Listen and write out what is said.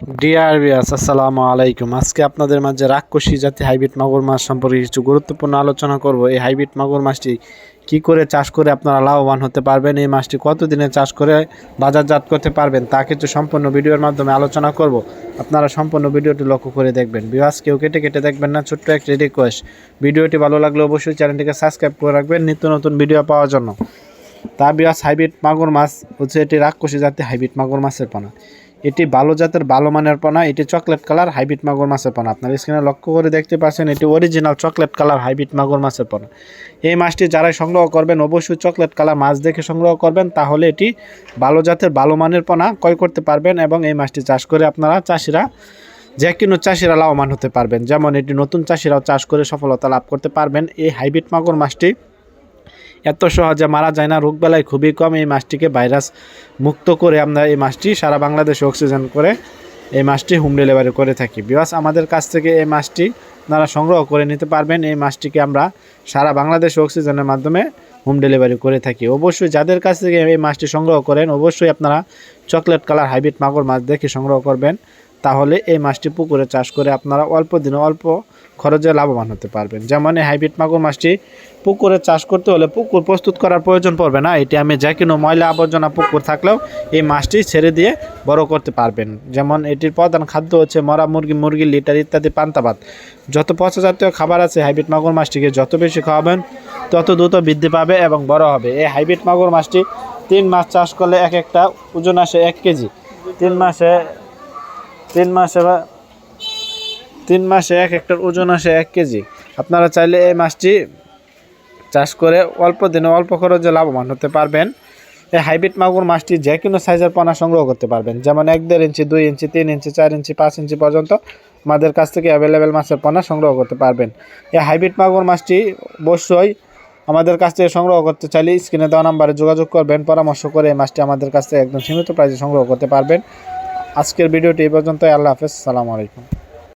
DR বিয়াস আসসালামু আলাইকুম। আজকে আপনাদের মাঝে রাক্ষসী জাতি হাইব্রিড মাগুর মাছ সম্পর্কে কিছু গুরুত্বপূর্ণ আলোচনা করব। এই হাইব্রিড মাগুর মাছটি কি করে চাষ করে আপনারা লাভবান হতে পারবেন? এই মাছটি কতদিনে চাষ করে বাজারজাত করতে পারবেন? তা কিছু সম্পূর্ণ ভিডিওর মাধ্যমে আলোচনা করব। আপনারা সম্পূর্ণ ভিডিওটি লক্ষ্য করে দেখবেন। বিয়াস কেউ কেটে কেটে দেখবেন না, ছোট্ট একটি রিকোয়েস্ট ভিডিওটি ভালো লাগলে অবশ্যই চ্যানেলটিকে সাবস্ক্রাইব করে রাখবেন নিত্য নতুন ভিডিও পাওয়ার জন্য। তা বিয়াস হাইব্রিড মাগুর মাছ হচ্ছে এটি রাক্ষসী জাতি হাইব্রিড মাগুর মাছের পোনা। এটি ভালো জাতের, ভালো মানের পোনা, এটি চকলেট কালার হাইব্রিড মাগুর মাছের পোনা। আপনার স্ক্রিনে লক্ষ্য করে দেখতে পাচ্ছেন, এটি অরিজিনাল চকলেট কালার হাইব্রিড মাগুর মাছের পোনা। এই মাছটি যারাই সংগ্রহ করবেন, অবশ্যই চকলেট কালার মাছ দেখে সংগ্রহ করবেন, তাহলে এটি ভালো জাতের, ভালো মানের পোনা ক্রয় করতে পারবেন এবং এই মাছটি চাষ করে আপনারা চাষিরা, যে কোনো চাষিরা লাভবান হতে পারবেন। যেমন এটি নতুন চাষিরাও চাষ করে সফলতা লাভ করতে পারবেন। এই হাইব্রিড মাগুর মাছটি এত সহজে মারা যায় না। রোগবেলায় খুবই কম এই মাছটিকে ভাইরাস মুক্ত করে আমরা এই মাছটি সারা বাংলাদেশে অক্সিজেন করে এই মাছটি হোম ডেলিভারি করে থাকি। বিবাস আমাদের কাছ থেকে এই মাছটি আপনারা সংগ্রহ করে নিতে পারবেন। এই মাছটিকে আমরা সারা বাংলাদেশে অক্সিজেনের মাধ্যমে হোম ডেলিভারি করে থাকি। অবশ্যই যাদের কাছ থেকে এই মাছটি সংগ্রহ করেন, অবশ্যই আপনারা চকলেট কালার হাইব্রিড মাগুর মাছ দেখে সংগ্রহ করবেন। তাহলে এই মাছটি পুকুরে চাষ করে আপনারা অল্প দিনে অল্প খরচে লাভবান হতে পারবেন। যেমন এই হাইব্রিড মাগুর মাছটি পুকুরে চাষ করতে হলে পুকুর প্রস্তুত করার প্রয়োজন পড়বে না। এটি আমি যে কোনো ময়লা আবর্জনা পুকুর থাকলেও এই মাছটি ছেড়ে দিয়ে বড় করতে পারবেন। যেমন এটির প্রধান খাদ্য হচ্ছে মরা মুরগি মুরগি, লিটার ইত্যাদি পান্তাবাদ যত পচা জাতীয় খাবার আছে হাইব্রিড মাগুর মাছটিকে যত বেশি খাওয়াবেন, তত দ্রুত বৃদ্ধি পাবে এবং বড় হবে। এই হাইব্রিড মাগুর মাছটি তিন মাস চাষ করলে এক একটা ওজন আসে এক কেজি। তিন মাসে তিন মাসে বা তিন মাসে এক একটার ওজন আসে এক কেজি। আপনারা চাইলে এই মাছটি চাষ করে অল্প দিনে অল্প খরচে লাভবান হতে পারবেন। এই হাইব্রিড মাগুর মাছটি যে কোনো সাইজের পোনা সংগ্রহ করতে পারবেন। যেমন এক দেড় ইঞ্চি, দুই ইঞ্চি, তিন ইঞ্চি, চার ইঞ্চি, পাঁচ ইঞ্চি পর্যন্ত আমাদের কাছ থেকে অ্যাভেলেবেল মাছের পোনা সংগ্রহ করতে পারবেন। এই হাইব্রিড মাগুর মাছটি অবশ্যই আমাদের কাছ থেকে সংগ্রহ করতে চাইলে স্ক্রিনে দেওয়া নাম্বারে যোগাযোগ করবেন, পরামর্শ করে এই মাছটি আমাদের কাছ থেকে একদম সীমিত প্রাইসে সংগ্রহ করতে পারবেন। আজকের ভিডিওটি এই পর্যন্ত আল্লাহ হাফেজ। সালামু আলাইকুম।